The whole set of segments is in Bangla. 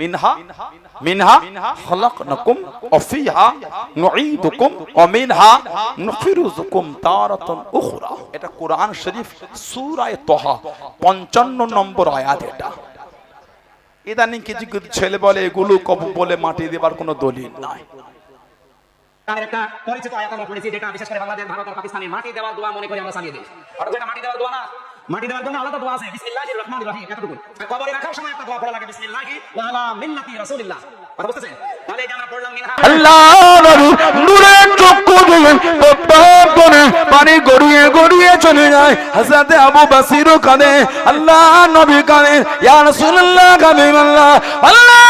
মিনহা মিনহা খলাকনাকুম নুঈদুকুম ওয়া মিনহা নুখরিজুকুম তারাতান উখরা। এটা কোরআন শরীফ সূরা তাহা 55 নম্বর আয়াত এটা। ইদানিং কিছু কিছু ছেলে বলে এগুলো কব বলে মাটি দেবার কোনো দলিল নাই। তার একটা পরিচিত আয়াত আমরা পড়েছি যেটা বিশেষ করে বাংলাদেশ ভারত আর পাকিস্তানের মাটি দেওয়ার দোয়া মনে করি আমরা চালিয়ে দিই। অর্থাৎ মাটি দেওয়ার দোয়া না মাটি জন্য আলাদা দোয়া আছে। বিসমিল্লাহির রহমানির রহিম এতটুকু কবরে রাখার সময় একটা দোয়া পড়া লাগে, বিসমিল্লাহি ওয়া মিল্লাতি রাসূলিল্লাহ। কথা বুঝতেছেন? তাহলে পড়লাম মিনহা। আল্লাহ নূরের চক্ষু দিয়ে পানি গড়িয়ে গড়িয়ে চলে যায়। হযরতে আবু বাসির কানে আল্লাহ নবী কানে, ইয়া রাসূলুল্লাহ হাবিবাল্লাহ আল্লাহ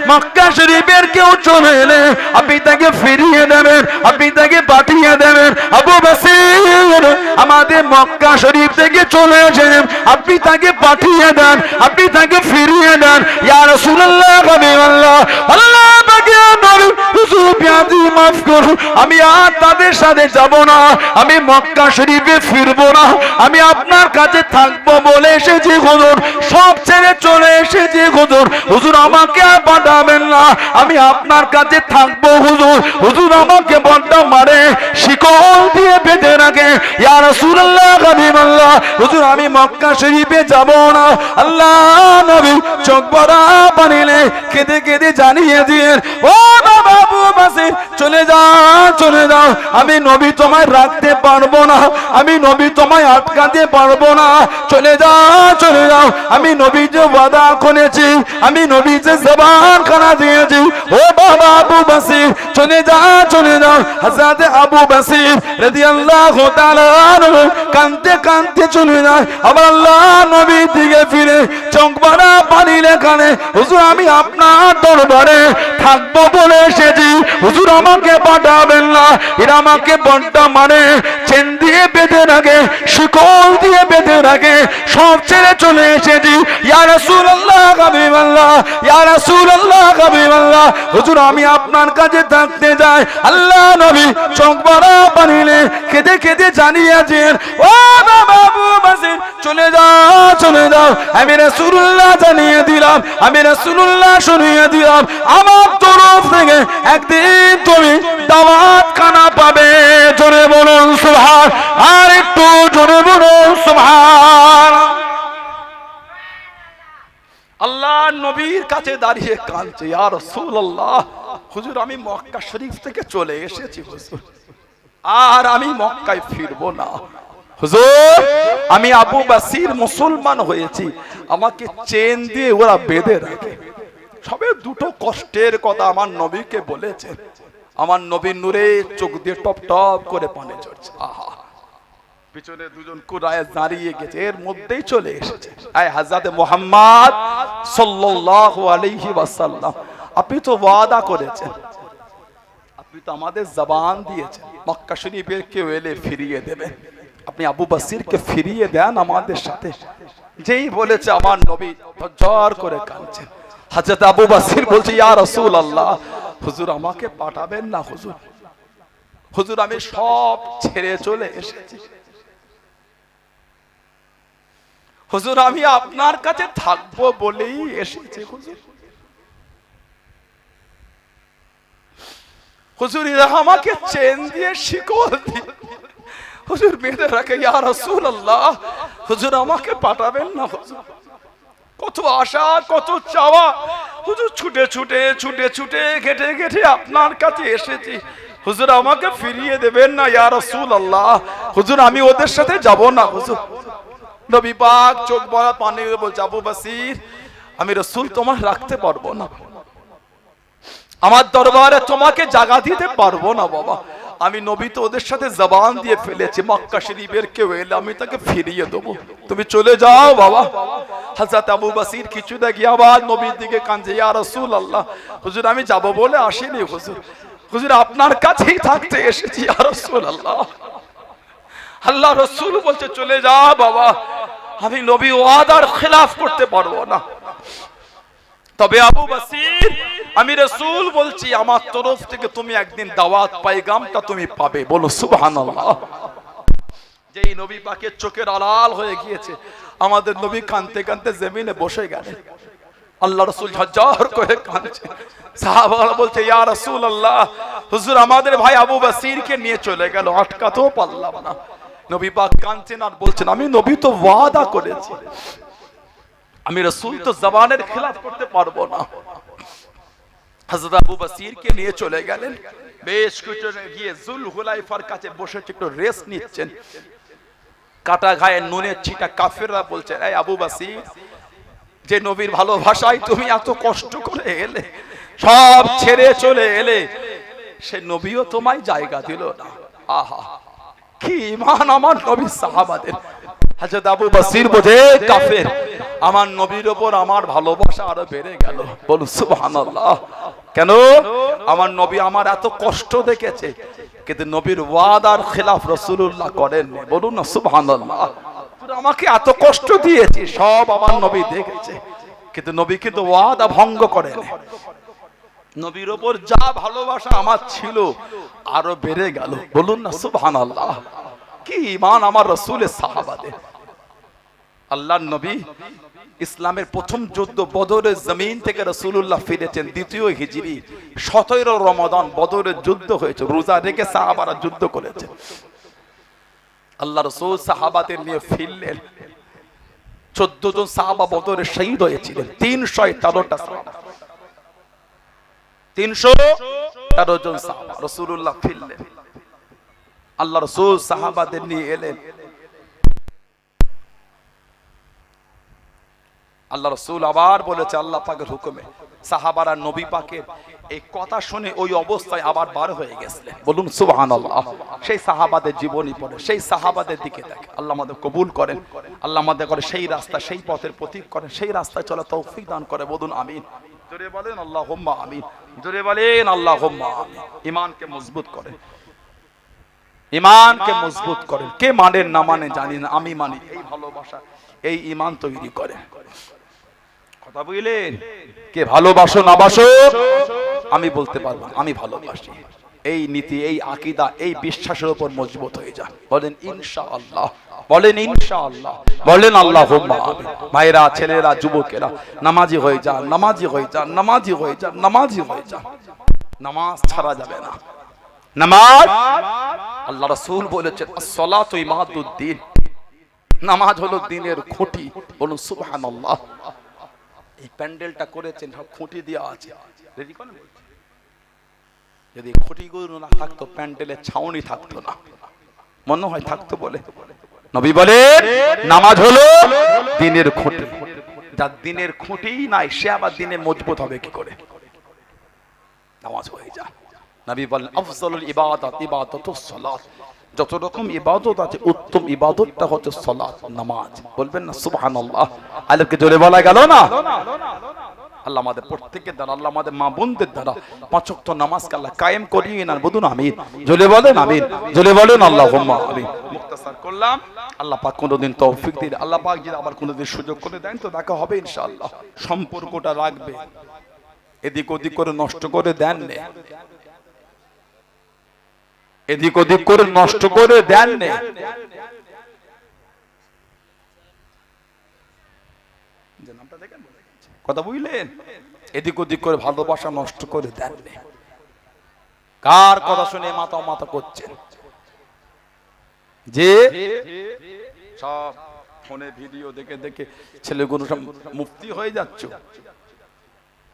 মক্কা শরীফের কেউ চলে এলে আপনি তাকে ফিরিয়ে দেবেন, আপনি তাকে পাঠিয়ে দেবেন। আবু বাসির আমাদের মক্কা শরীফ থেকে চলে এসেছেন, আপনি তাকে পাঠিয়ে দেন, আপনি তাকে ফিরিয়ে দেন। ইয়া রাসূলুল্লাহ, হাবিবাল্লাহ। আল্লাহ আমি আর তাদের সাথে যাব না। আমি মক্কা শরীফে না। আমি আপনার কাছে বলে এসেছি, হুজুর। সব ছেড়ে চলে এসেছি, হুজুর। হুজুর, আমাকে আর পাঠাবেন না। আমি আপনার কাছে থাকব, হুজুর। হুজুর, আমাকে বড্ড মারে। শিকল দিয়ে বেঁধে রাখে। ইয়া হাবিবাল্লাহ হুজুর, আমি মক্কা শরীফে যাব না। আল্লাহ নবী চোখ ভরা পানিলে কেঁদে কেঁদে জানিয়ে দিয়ে ও বাবা বাসির চলে যাও চলে যাও। আমি নবী তোমায় রাখতে পারব না, আমি নবী তোমায় আটকাতে পারব না। চলে যাও চলে যাও। আমি নবী যে ওয়াদা করেছি, আমি নবী যে জবান খানা দিয়েছি, ও বাবা আবু বাসির চলে যাও চলে যাও। হযরত আবু বাসির রাদিয়াল্লাহু তাআলা আনহু কাঁদতে চলে যায় আবার আল্লাহ নবীর দিকে ফিরে চোখ ভরা পানি লেখানে হুজুর, আমি আপনার দরবারে থাকব বলে এসেছি। হুজুর, আমাকে পাঠাবেন না। এরা আমাকে বন্টা মানে চেন দিয়ে বেঁধে রাখে, শিকল দিয়ে বেঁধে রাখে, সব ছেড়ে চলে এসেছি। ইয়া রাসূলুল্লাহ, হাবিবাল্লাহ, ইয়া রাসূলুল্লাহ, হাবিবাল্লাহ। হুজুর, আমি আপনার কাছে থাকতে যাই আল্লাহ নবী চোখ ভরা পানিলে কেঁদে কেঁদে জানিয়েছেন ও চলে যাও চলে যাও। আমি রাসূলুল্লাহ জানিয়ে দিলাম, আমি রাসূলুল্লাহ শুনিয়ে দিলাম। আমার তরফ থেকে একদিন তুমি দাওয়াত খানা পাবে। জোরে বলুন, সুবহান, আর একটু জোরে বলুন, সুবহান। আল্লাহ নবীর কাছে দাঁড়িয়ে কাঁদছে, ইয়া রাসূলুল্লাহ, হুজুর, আমি মক্কা শরীফ থেকে চলে এসেছি, হুজুর। আর আমি মক্কায় ফিরবো না। হুজুর, আমি আবু বাসির মুসলমান হয়েছি। আমাকে চেন দিয়ে ওরা বেঁধে রাখে। সবে দুটো কষ্টের কথা আমার নবীকে বলেছেন আমার নবীর নূরে চোখ দিয়ে টপ টপ করে পানি চড়ছে আহা। পিছনে দুজন কুরায় দাঁড়িয়ে গেছে, এর মধ্যেই চলে এসেছে। আয় হাজরাতে মোহাম্মদ সাল্লাল্লাহু আলাইহি ওয়াসাল্লাম, আপনি তো ওয়াদা করেছেন। আপনি তো আমাদের জবান দিয়েছেন। মক্কা শরীফের কেউ এলে ফিরিয়ে দেবেন। আপনি আবু বাসিরকে ফিরিয়ে দেন আমাদের সাথে। যেই বলেছে আমার নবী জ্বর করে কাঁদছেন হাজরত আবু বাসির বলছে, ইয়া রাসূল আল্লাহ হুজুর আমাকে পাঠাবেন না হুজুর? হুজুর, আমি সব ছেড়ে চলে এসেছি। হুজুর, আমি আপনার কাছে থাকব বলেই এসেছি হুজুর। হুজুর আমাকে চেন দিয়ে শিকল দিয়ে হুজুর বেঁধে রাখে, ইয়া রাসূলুল্লাহ, হুজুর আমাকে পাঠাবেন না কত আশা, কত চাওয়া। হুজুর ছুটে ছুটে ছুটে ছুটে, ঘেটে ঘেটে আপনার কাছে এসেছি। হুজুর আমাকে ফিরিয়ে দেবেন না, ইয়া আল্লাহ হুজুর আমি ওদের সাথে যাব না, হুজুর। নবী পাক চোখ ভরা পানি বলছে বাসির, আমি রসুল তোমার রাখতে পারব না। আমার দরবারে তোমাকে জাগা দিতে পারব না, বাবা। আমি নবী তো ওদের সাথে জবান দিয়ে ফেলেছি, মক্কা শরীফের কেউ এলে আমি তাকে ফিরিয়ে দেবো। তুমি চলে যাও বাবা। হাজরত আবু বাসির কিছু দেখি আবার নবীর দিকে কাঁদছে, ইয়া রাসূল আল্লাহ হুজুর আমি যাব বলে আসিনি হুজুর। হুজুর আপনার কাছেই থাকতে এসেছি, ইয়া রাসূল আল্লাহ আল্লাহ রসুল বলছে, চলে যা বাবা। আমি নবী ওয়াদার খেলাফ করতে পারব না। তবে আবু বাসির, আমি রসুল বলছি, আমার তরফ থেকে তুমি একদিন দাওয়াত পাইগামটা তুমি পাবে। বলো, সুবহানাল্লাহ। যেই নবী পাকের চোখের আড়াল হয়ে গিয়েছে, আমাদের নবী কানতে কানতে জমিনে বসে গেলেন। আল্লাহ রসুল ঝরঝর করে কাঁদছে। সাহাবারা বলছে, ইয়া রসুল আল্লাহ হুজুর, আমাদের ভাই আবু বাসিরকে নিয়ে চলে গেল, আটকাতেও পারলাম না। নবী পাক কাঁদছেন আর বলছেন, আমি নবী তো ওয়াদা করেছি। আমি রসুল তো জবানের খেলাফ করতে পারব না। হযরত আবু বাসিরকে নিয়ে চলে গেলেন। বেশ কিছু গিয়ে জুল হুলাইফার কাছে বসে একটু রেস্ট নিচ্ছেন। কাটা ঘায়ে নুনের ছিটা কাফেররা বলছে এই আবু বাসির, যে নবীর ভালোবাসায় তুমি এত কষ্ট করে এলে, সব ছেড়ে চলে এলে, সে নবীও তোমায় জায়গা দিল না। আহা, কি ইমান আমার নবী সাহাবাদের। হযরত আবু বাসির বোঝে কাফের আমার নবীর ওপর আমার ভালোবাসা আরও বেড়ে গেল। বলুন, সুবহানাল্লাহ। কেন? আমার নবী আমার এত কষ্ট দেখেছে। কিন্তু নবীর ওয়াদার খেলাফ রাসূলুল্লাহ করেননি। বলুন না, সুবহানাল্লাহ। আমাকে এত কষ্ট দিয়েছি, সব আমার নবী দেখেছে। কিন্তু নবী কিন্তু ওয়াদা ভঙ্গ করেন নবীর ওপর যা ভালোবাসা আমার ছিল, আরও বেড়ে গেল। বলুন না সুবহান আল্লাহ কি ইমান আমার রসুলের সাহাবাদের। আল্লাহর নবী ইসলামের প্রথম যুদ্ধ বদরের জমিন থেকে রসুল্লাহ ফিরেছেন, দ্বিতীয় হিজরি। সতেরো রমাদান বদরের যুদ্ধ হয়েছে, রোজা রেখে সাহাবারা যুদ্ধ করেছে। আল্লাহ রসুল সাহাবাদের নিয়ে ফিরলেন। চোদ্দ জন সাহাবা বদরে শহীদ হয়েছিলেন, তিনশো তেরোটা সাহাবা। তিনশো তেরো জন সাহাবা রসুল্লাহ ফিরলেন। আল্লাহ রসুল সাহাবাদের নিয়ে এলেন। আল্লাহ রসুল আবার বলেছে আল্লাহ পাকের হুকুমে। সাহাবারা নবী পাকের এই কথা শুনে ওই অবস্থায় আবার বার হয়ে গেছিলেন। বলুন সুবহান সেই সাহাবাদের জীবনী পড়ে, সেই সাহাবাদের দিকে দেখে। আল্লাহ আমাদের কবুল করেন। আল্লাহ আমাদের করে সেই রাস্তা, সেই পথের প্রতীক করেন। সেই রাস্তায় চলা তৌফিক দান করে। বলুন, আমিন। জোরে বলেন আল্লাহ হোম্মা আমিন। জোরে বলেন আল্লাহ হোম্মা আমিন। ইমানকে মজবুত করেন। ইমানকে মজবুত করেন। কে মানেন না মানে জানি না। আমি মানি। এই ভালোবাসা, এই ইমান তৈরি করে। কথা বুঝলেন কে ভালোবাসো না বাসো, আমি বলতে পারব আমি ভালোবাসি। এই নীতি, এই আকিদা, এই বিশ্বাসের উপর মজবুত হয়ে যান। বলেন ইনশা আল্লাহ বলেন ইনশা আল্লাহ বলেন আল্লাহ ভাইরা ছেলেরা, যুবকেরা, নামাজি হয়ে যান, নামাজি হয়ে যান, নামাজি হয়ে যান, নামাজি হয়ে যান। নামাজ ছাড়া যাবে না। নামাজ? আল্লাহ রাসূল বলেছেন as-salatu ইমাদুদ্দিন নামাজ হলো দিনের খুঁটি। বলুন, সুবহানাল্লাহ। এই প্যান্ডেলটা করেছেন সব খুঁটি দেওয়া আছে। রেডি করেন? যদি খুঁটিগুলো না থাকতো প্যান্ডেলের ছাউনি থাকতো না। মনে হয় থাকতো বলে। নবী বলে নামাজ হলো দিনের খুঁটি। যার দিনের খুঁটি নাই সে আবার দিনে মজবুত হবে কি করে? নামাজ হয়ে যায়। নবী বলেন আফজলুল ইবাদত ইবাদতুস সালাত। যত রকম ইবাদত আছে, উত্তম ইবাদতটা হচ্ছে সালাত, নামাজ। বলবেন না, সুবহানাল্লাহ। আলেমকে জোরে বলা গেল না? আল্লাহ আমাদের প্রত্যেকের দ্বারা, আল্লাহ আমাদের মা বোনদের দ্বারা নামাজকে আল্লাহ কায়েম করিয়ে না আমিন। বলেন আমিন। বলেন, আল্লাহুম্মা, আমিন। মুক্তাসার করলাম। আল্লাহ পাক কোনোদিন তৌফিক দিলে আল্লাহ পাক যদি আবার কোনোদিন সুযোগ করে দেন, তো দেখা হবে ইনশাআল্লাহ। সম্পর্কটা রাখবে। এদিক ওদিক করে নষ্ট করে দেন এদিক ওদিক করে নষ্ট করে দেন? কথা বুঝলেন? এদিক ওদিক করে ভালোবাসা নষ্ট করে দেন কার কথা শুনে মাথা মাথা করছেন? যে সব ফোনে ভিডিও দেখে দেখে ছেলেগুলো সব মুক্তি হয়ে যাচ্ছে।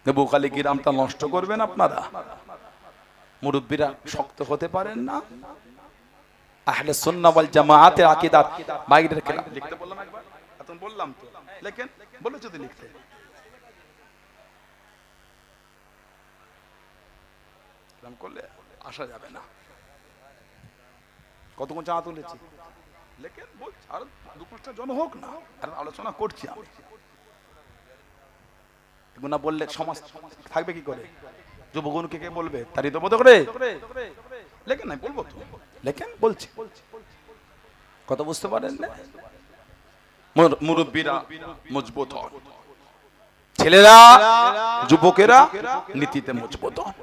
নেবুখালী গ্রামটা নষ্ট করবেন আপনারা? মুরব্বীরা শক্ত হতে পারেন না। আহলে সুন্নাহ ওয়াল জামাআতের আকীদার বাইরের খেলা লিখতে বললাম একবার? এখন বললাম তো। লেখেন? বলে যদি লিখতে। এরকম করলে আসা যাবে না। কতক্ষণ চা তুলেছি? লেখেন, বলছি। আর দু জন হোক না আর আলোচনা করছি আমি। এগুলো বললে সমাজ থাকবে কি করে? কে বলবে? তারই তো মতো করে লেখেন নাই, বলব তো। লেখেন বুঝতে পারেন না? মুরব্বীরা মজবুত হন। ছেলেরা, যুবকেরা নীতিতে মজবুত হন।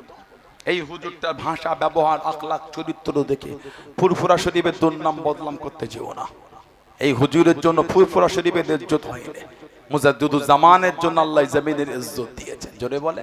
এই হুজুরটার ভাষা, ব্যবহার, আখলাখ, চরিত্র দেখে ফুরফুরা শরীফের দুর্নাম বদনাম করতে যেও না। এই হুজুরের জন্য ফুরফুরা শরীফের ইজ্জত হয়নি। মুজাদ্দুদু জামানের জন্য আল্লাহ জমিনের ইজ্জত দিয়েছেন। জোরে বলে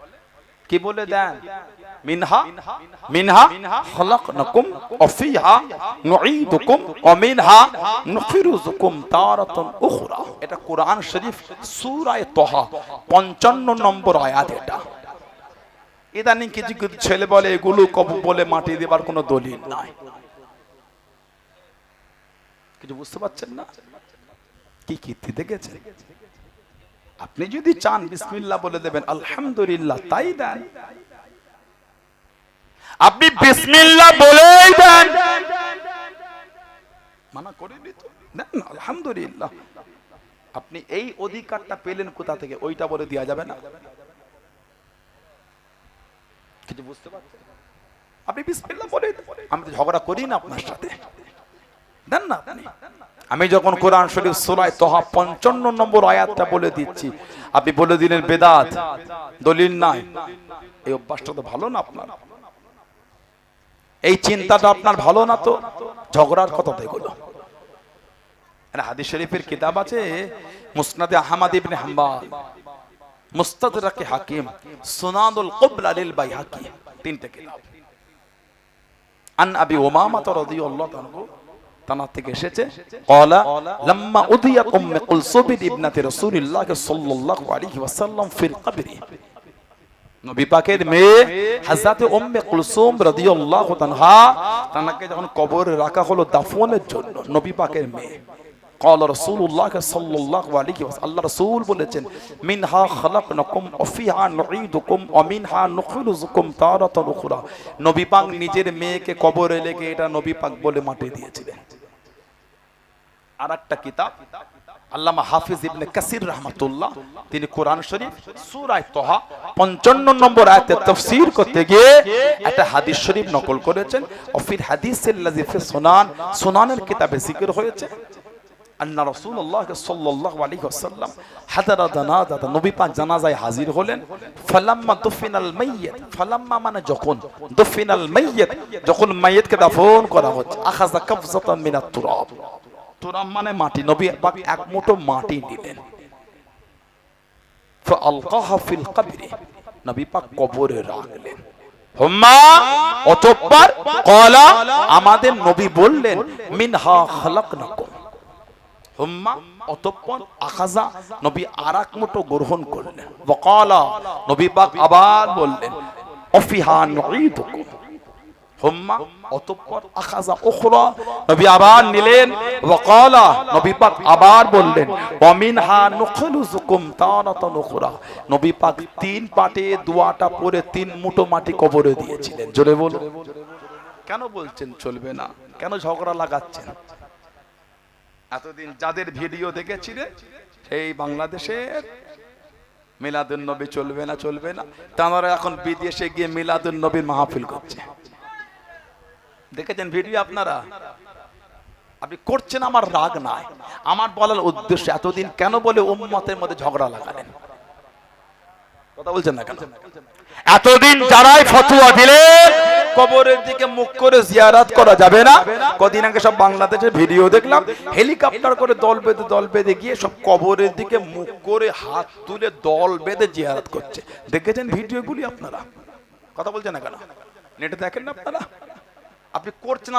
কি বলে দেন? মিনহা? মিনহা? খলাকনাকুম ওয়া ফিহা নুঈদুকুম ওয়া মিনহা নুখরিজুকুম তারাতান উখরা। এটা কোরআন শরীফ সূরা তাহা 55 নম্বর আয়াত এটা। ইদানিং কিছু কিছু ছেলে বলে এগুলো কব বলে মাটি দেবার কোনো দলিল নাই। কিছু বুঝতে পারছেন না? কি কীর্তি দেখেছেন? আপনি যদি চান, বিসমিল্লাহ বলে দেবেন, আলহামদুলিল্লাহ, তাই দেন। আপনি বিসমিল্লাহ বলেই দেন। মানা করে দিত। দেন, আলহামদুলিল্লাহ। আপনি এই অধিকারটা পেলেন কোথা থেকে? ওইটা বলে দেওয়া যাবে না। কিছু বুঝতে পারছেন? আপনি বিসমিল্লাহ বলে আমি তো ঝগড়া করি না আপনার সাথে। দেন না। আমি যখন কোরআন শরীফ সুরায় তোহা পঞ্চান্ন নম্বর আয়াতটা বলে দিচ্ছি, আপনি বলে দিলেন বেদাত, দলিল নাই। এই অভ্যাসটা তো ভালো না আপনার। এই চিন্তাটা আপনার ভালো না তো? ঝগড়ার কথা তো এগুলো। হাদিস শরীফের কিতাব আছে, মুসনাদে আহমদ ইবনে হাম্বাল মুস্তাদরাকে হাকিম সুনাদুল কুবরা লিল বাইহাকি, তিনটে কিতাব। আন আবি উমামা রাদিয়াল্লাহু আনহু তানার থেকে এসেছে ক্বালা লাম্মা উদিয়াত উম্মে কুলসুম ইবনাতি রাসূলিল্লাহ সাল্লাল্লাহু আলাইহি ওয়াসাল্লাম ফিল কবরি নবী পাকের মেয়ে হযরত উম্মে কুলসুম রাদিয়াল্লাহু তাআলা তানাকে যখন কবরে রাখা হলো দাফনের জন্য নবী পাকের মেয়ে قال رسول الله صلى الله عليه وسلم আল্লাহ রাসূল বলেছেন মিনহা খালাকনাকুম ওয়া ফিহা নুঈদুকুম ওয়া মিনহা নুখরিজুকুম তারাতান উখরা নবী পাক নিজের মেয়েকে কবরে লেগে এটা নবী পাক বলে মাটি দিয়েছিলেন আর একটা কিতাব, আল্লামা হাফিজ ইবনে কাসির রহমাতুল্লাহ, তিনি কোরআন শরীফ, সূরায়ে তোহা 55 নম্বর আয়াতে তাফসীর করতে গিয়ে একটা হাদিস শরীফ নকল করেছেন। অফির হাদিসের লাজি ফি সুনান, সুনানের কিতাবে জিকির হয়েছে। আন্না রাসূলুল্লাহ সাল্লাল্লাহু আলাইহি ওয়াসাল্লাম হাদারা জানাজা নবী পাক জানাজায় হাজির হলেন। ফালাম্মা দুফিনাল মাইয়িত, ফালাম্মা মানে যখন, দুফিনাল মাইয়িত, যখন মাইয়িতকে দাফন করা হচ্ছে। আখাযা কাফজাতান মিনাত তুরাব। তুরাব মানে মাটি। নবী পাক এক মুঠো মাটি নিলেন ফাআলকাহা ফিল কবরি। নবী পাক কবরে রাখলেন। হুম্মা, অতঃপর ক্বালা, আমাদের নবী বললেন, মিনহা খালাকনাকুম। হুম্মা, অতঃপর আখাজা, নবী আরাক মুঠো গ্রহণ করলেন। ওয়াকালা নবী পাক আবার বললেন, অফিহা নুঈদুকুম। অতঃপর নবী আবার নিলেন আবার বললেন তিন পাটে পরে তিন কবরে দিয়েছিলেন। জোরে বলো কেন বলছেন চলবে না? কেন ঝগড়া লাগাচ্ছেন? এতদিন যাদের ভিডিও দেখেছিলেন সেই বাংলাদেশের মিলাদুন নবী চলবে না চলবে না। তারা এখন বিদেশে গিয়ে মিলাদুন নবীর মাহফিল করছে। দেখেছেন ভিডিও আপনারা? আপনি করছেন আমার রাগ নাই। আমার বলার উদ্দেশ্য এতদিন কেন বলে উম্মতের মধ্যে ঝগড়া লাগালেন? কথা বলছেন না কেন? এতদিন যারাই ফতুয়া দিলেন কবরের দিকে মুখ করে জিয়ারাত করা যাবে না। কদিন আগে সব বাংলাদেশের ভিডিও দেখলাম, হেলিকপ্টার করে দল বেঁধে দল বেঁধে গিয়ে সব কবরের দিকে মুখ করে হাত তুলে দল বেঁধে জিয়ারাত করছে। দেখেছেন ভিডিওগুলি আপনারা? কথা বলছেন না কেন? নেটে দেখেন না আপনারা? আপনি করছেন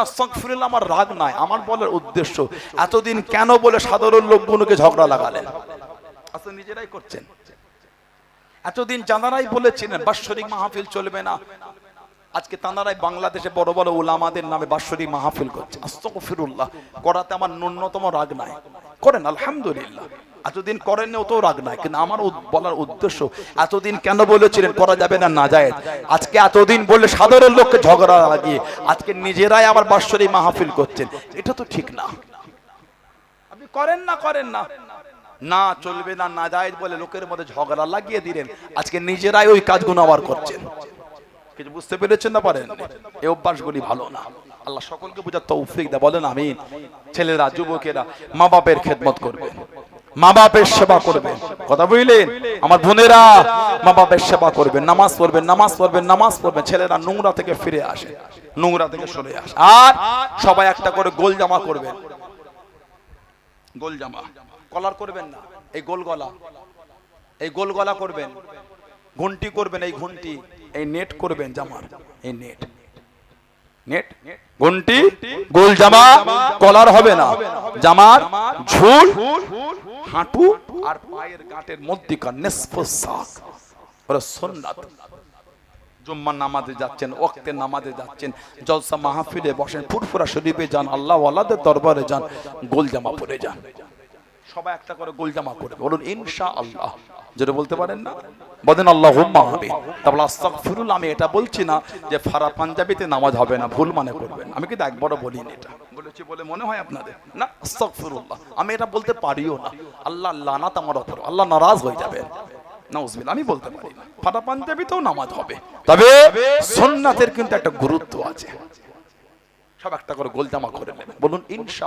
আমার রাগ নাই। আমার বলার উদ্দেশ্য, এতদিন কেন বলে সাধারণ লোকগুলোকে ঝগড়া লাগালেন? আসলে নিজেরাই করছেন। এতদিন জানারাই বলেছিলেন, বাৎসরিক মাহফিল চলবে না। আজকে তাঁরাই বাংলাদেশে বড় বড় ওলামাদের নামে বাৎসরিক মাহফিল করছে। আস্তগফিরুল্লাহ, করাতে আমার ন্যূনতম রাগ নাই। করেন, আলহামদুলিল্লাহ। এতদিন করেননি অত রাগ নাই, কিন্তু আমার বলার উদ্দেশ্য, এতদিন কেন বলেছিলেন, করা যাবে না না যায়। আজকে এতদিন বললে সাধারণ লোককে ঝগড়া লাগিয়ে, আজকে নিজেরাই আবার বাৎসরিক মাহফিল করছেন, এটা তো ঠিক না। আপনি করেন না করেন না। না চলবে না না যায় বলে লোকের মধ্যে ঝগড়া লাগিয়ে দিলেন, আজকে নিজেরাই ওই কাজগুলো আবার করছেন। কিছু বুঝতে পেরেছেন না পারেন? এই অভ্যাসগুলি ভালো না। আল্লাহ সকলকে বোঝার তৌফিক দেয়। বলেন আমিন। ছেলেরা, যুবকেরা মা বাপের খেদমত করবেন মা বাপের সেবা করবেন কথা বুঝলেন? আমার বোনেরা মা বাপের সেবা করবেন নামাজ পড়বেন নামাজ পড়বেন নামাজ পড়বেন ছেলেরা নোংরা থেকে ফিরে আসে। নোংরা থেকে সরে আসে। আর সবাই একটা করে গোল জামা করবেন গোল জামা। কলার করবেন না। এই গোল গলা। এই গোল গলা করবেন। ঘন্টি করবেন, এই ঘন্টি। এই নেট করবেন জামার। এই নেট। ঘন্টি গোল জামা কলার হবে না। জামার ঝুল হাঁটু আর পায়ের গাঁটের মধ্যিকার নিষ্পসাক ওরা সুন্নাত জুম্মার নামাজে যাচ্ছেন ওক্তের নামাজে যাচ্ছেন জলসা মাহফিলে বসেন ফুরফুরা শরীফে যান আল্লাহ আল্লাহদের দরবারে যান গোল জামা পরে যান। সবাই একটা করে গোল জামা করবে বলুন ইনশা আল্লাহ যেটা বলতে পারেন না? বলেন আল্লাহ হুম্মা হবে তারপর আস্তাগফিরুল আমি এটা বলছি না যে ফারা পাঞ্জাবিতে নামাজ হবে না, ভুল মানে করবেন। আমি কিন্তু একবারও বলিনি এটা। বলেছি বলে মনে হয় আপনাদের? না, আস্তাগফিরুল্লাহ। আমি এটা বলতে পারিও না। আল্লাহ লানাত আমার ওপর আল্লাহ নারাজ হয়ে যাবে নাউজবিল আমি বলতে পারি না। পাঞ্জাবিতেও নামাজ হবে। তবে কিন্তু একটা গুরুত্ব আছে। সব একটা করে গোল জামা করে নেবেন। বলুন ইনশা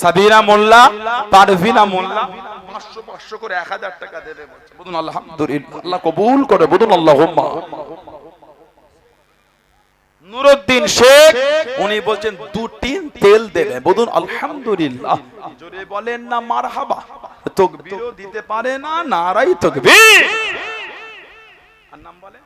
সাবিরা মোল্লা পারভিনা মোল্লা। পাঁচশো পাঁচশো করে এক হাজার টাকা দেবে বলুন আলহামদুলিল্লাহ আল্লাহ কবুল করে বলুন আল্লাহ নুরুদ্দিন শেখ উনি বলছেন দুটি তেল দেবে। বলুন আলহামদুলিল্লাহ। জোরে বলেন না মারহাবা। তকবীরও দিতে পারে না নারাই তকবীর। আর নাম বলে